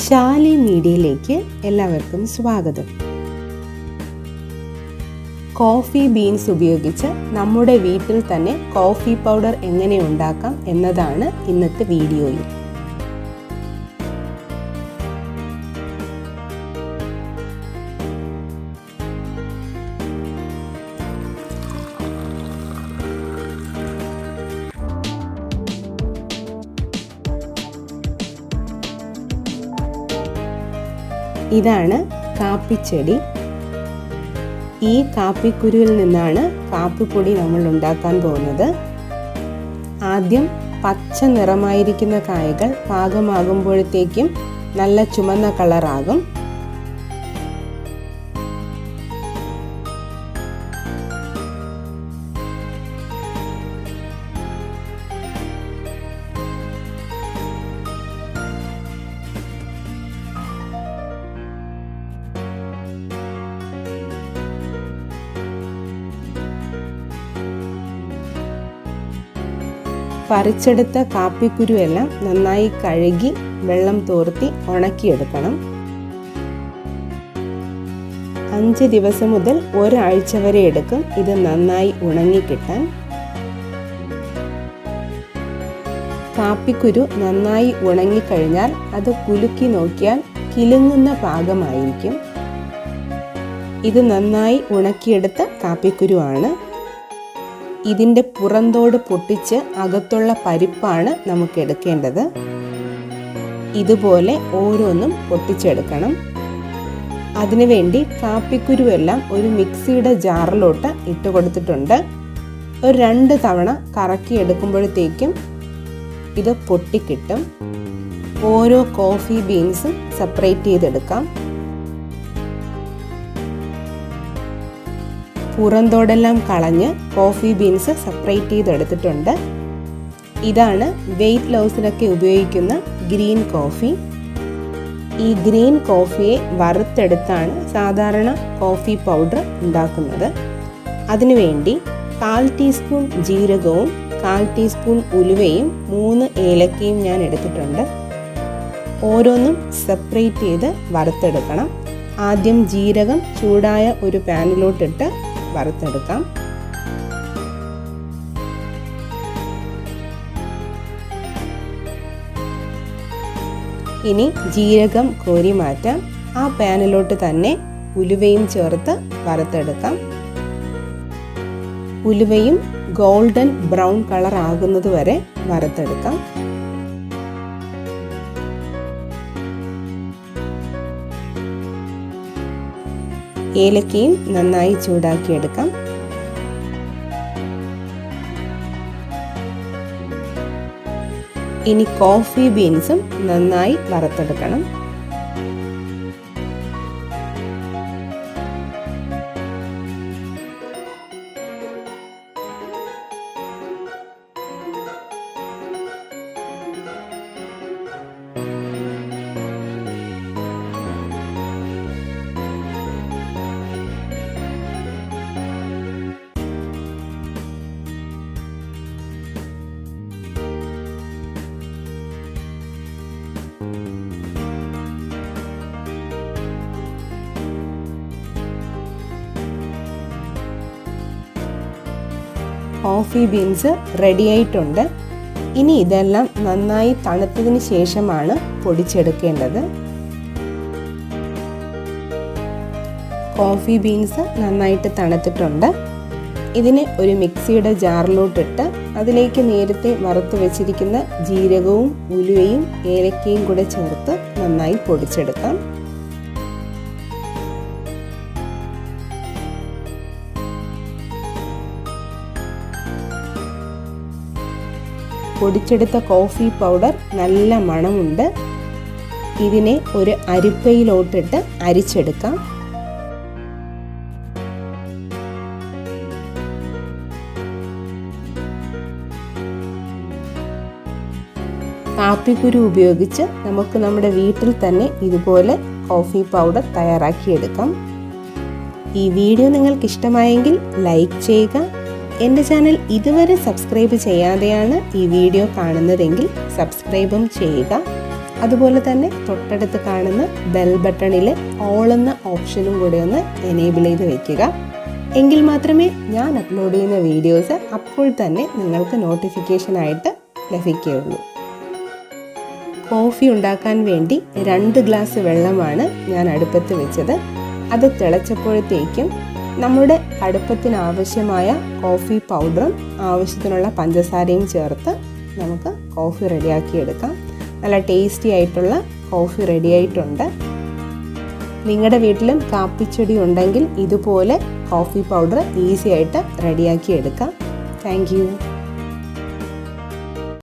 ഷാലി മീഡിയയിലേക്ക് എല്ലാവർക്കും സ്വാഗതം. കോഫി ബീൻസ് ഉപയോഗിച്ച് നമ്മുടെ വീട്ടിൽ തന്നെ കോഫി പൗഡർ എങ്ങനെ ഉണ്ടാക്കാം എന്നതാണ് ഇന്നത്തെ വീഡിയോയിൽ. ഇതാണ് കാപ്പിച്ചെടി. ഈ കാപ്പിക്കുരുവിൽ നിന്നാണ് കാപ്പിപ്പൊടി നമ്മൾ ഉണ്ടാക്കാൻ പോകുന്നത്. ആദ്യം പച്ച നിറമായിരിക്കുന്ന കായകൾ പാകമാകുമ്പോഴത്തേക്കും നല്ല ചുമന്ന കളറാകും. പറിച്ചെടുത്ത കാപ്പിക്കുരുവെല്ലാം നന്നായി കഴുകി വെള്ളം തോർത്തി ഉണക്കിയെടുക്കണം. അഞ്ച് ദിവസം മുതൽ ഒരാഴ്ച വരെ എടുക്കും ഇത് നന്നായി ഉണങ്ങിക്കിട്ടാൻ കാപ്പിക്കുരു നന്നായി ഉണങ്ങിക്കഴിഞ്ഞാൽ അത് കുലുക്കി നോക്കിയാൽ കിലുങ്ങുന്ന പാകമായിരിക്കും. ഇത് നന്നായി ഉണക്കിയെടുത്ത കാപ്പിക്കുരുവാണ്. ഇതിന്റെ പുറന്തോട് പൊട്ടിച്ച് അകത്തുള്ള പരിപ്പാണ് നമുക്ക് എടുക്കേണ്ടത്. ഇതുപോലെ ഓരോന്നും പൊട്ടിച്ചെടുക്കണം. അതിനുവേണ്ടി കാപ്പിക്കുരുവെല്ലാം ഒരു മിക്സിയുടെ ജാറിലോട്ട് ഇട്ട് കൊടുത്തിട്ടുണ്ട്. ഒരു രണ്ട് തവണ കറക്കി എടുക്കുമ്പോഴത്തേക്കും ഇത് പൊട്ടിക്കിട്ടും. ഓരോ കോഫി ബീൻസും സെപ്പറേറ്റ് ചെയ്തെടുക്കാം. പുറന്തോടെല്ലാം കളഞ്ഞ് കോഫി ബീൻസ് സെപ്പറേറ്റ് ചെയ്തെടുത്തിട്ടുണ്ട്. ഇതാണ് വെയിറ്റ് ലോസിനൊക്കെ ഉപയോഗിക്കുന്ന ഗ്രീൻ കോഫി ഈ ഗ്രീൻ കോഫിയെ വറുത്തെടുത്താണ് സാധാരണ കോഫി പൗഡർ ഉണ്ടാക്കുന്നത്. അതിനുവേണ്ടി കാൽ ടീസ്പൂൺ ജീരകവും കാൽ ടീസ്പൂൺ ഉലുവയും മൂന്ന് ഏലക്കയും ഞാൻ എടുത്തിട്ടുണ്ട്. ഓരോന്നും സെപ്പറേറ്റ് ചെയ്ത് വറുത്തെടുക്കണം. ആദ്യം ജീരകം ചൂടായ ഒരു പാനിലോട്ടിട്ട് വറുത്തെടുക്കാം. ഇനി ജീരകം കോരി മാറ്റാം ആ പാനിലോട്ട് തന്നെ ഉലുവയും ചേർത്ത് വറുത്തെടുക്കാം. ഉലുവയും ഗോൾഡൻ ബ്രൗൺ കളർ ആകുന്നത് വരെ വറുത്തെടുക്കാം. ഏലക്കയും നന്നായി ചൂടാക്കിയെടുക്കാം. ഇനി കോഫി ബീൻസും നന്നായി വറുത്തെടുക്കണം. കോഫി ബീൻസ് റെഡി ആയിട്ടുണ്ട് ഇനി ഇതെല്ലാം നന്നായി തണുത്തതിന് ശേഷമാണ് പൊടിച്ചെടുക്കേണ്ടത്. കോഫി ബീൻസ് നന്നായിട്ട് തണുത്തിട്ടുണ്ട്. ഇതിനെ ഒരു മിക്സിയുടെ ജാറിലോട്ടിട്ട് അതിലേക്ക് നേരത്തെ വറുത്ത് വെച്ചിരിക്കുന്ന ജീരകവും ഉലുവയും ഏലക്കയും കൂടെ ചേർത്ത് നന്നായി പൊടിച്ചെടുക്കാം. പൊടിച്ചെടുത്ത കോഫി പൗഡർ നല്ല മണമുണ്ട്. ഇതിനെ ഒരു അരിപ്പയിലോട്ടിട്ട് അരിച്ചെടുക്കാം. കാപ്പിക്കുരു ഉപയോഗിച്ച് നമുക്ക് നമ്മുടെ വീട്ടിൽ തന്നെ ഇതുപോലെ കോഫി പൗഡർ തയ്യാറാക്കിയെടുക്കാം. ഈ വീഡിയോ നിങ്ങൾക്ക് ഇഷ്ടമായെങ്കിൽ ലൈക്ക് ചെയ്യുക. എന്റെ ചാനൽ ഇതുവരെ സബ്സ്ക്രൈബ് ചെയ്യാതെയാണ് ഈ വീഡിയോ കാണുന്നതെങ്കിൽ സബ്സ്ക്രൈബും ചെയ്യുക. അതുപോലെ തന്നെ തൊട്ടടുത്ത് കാണുന്ന ബെൽ ബട്ടണിലെ ഓൾ എന്ന ഓപ്ഷനും കൂടെ ഒന്ന് എനേബിൾ ചെയ്ത് വയ്ക്കുക എങ്കിൽ മാത്രമേ ഞാൻ അപ്ലോഡ് ചെയ്യുന്ന വീഡിയോസ് അപ്പോൾ തന്നെ നിങ്ങൾക്ക് നോട്ടിഫിക്കേഷനായിട്ട് ലഭിക്കുകയുള്ളൂ. കോഫി ഉണ്ടാക്കാൻ വേണ്ടി രണ്ട് ഗ്ലാസ് വെള്ളമാണ് ഞാൻ അടുപ്പത്ത് വെച്ചത്. അത് തിളച്ചപ്പോഴത്തേക്കും നമ്മുടെ അടുപ്പത്തിന് ആവശ്യമായ കോഫി പൗഡറും ആവശ്യത്തിനുള്ള പഞ്ചസാരയും ചേർത്ത് നമുക്ക് കോഫി റെഡിയാക്കിയെടുക്കാം നല്ല ടേസ്റ്റി ആയിട്ടുള്ള കോഫി റെഡിയായിട്ടുണ്ട് നിങ്ങളുടെ വീട്ടിലും കാപ്പിച്ചെടി ഉണ്ടെങ്കിൽ ഇതുപോലെ കോഫി പൗഡർ ഈസി ആയിട്ട് റെഡിയാക്കി എടുക്കാം. താങ്ക്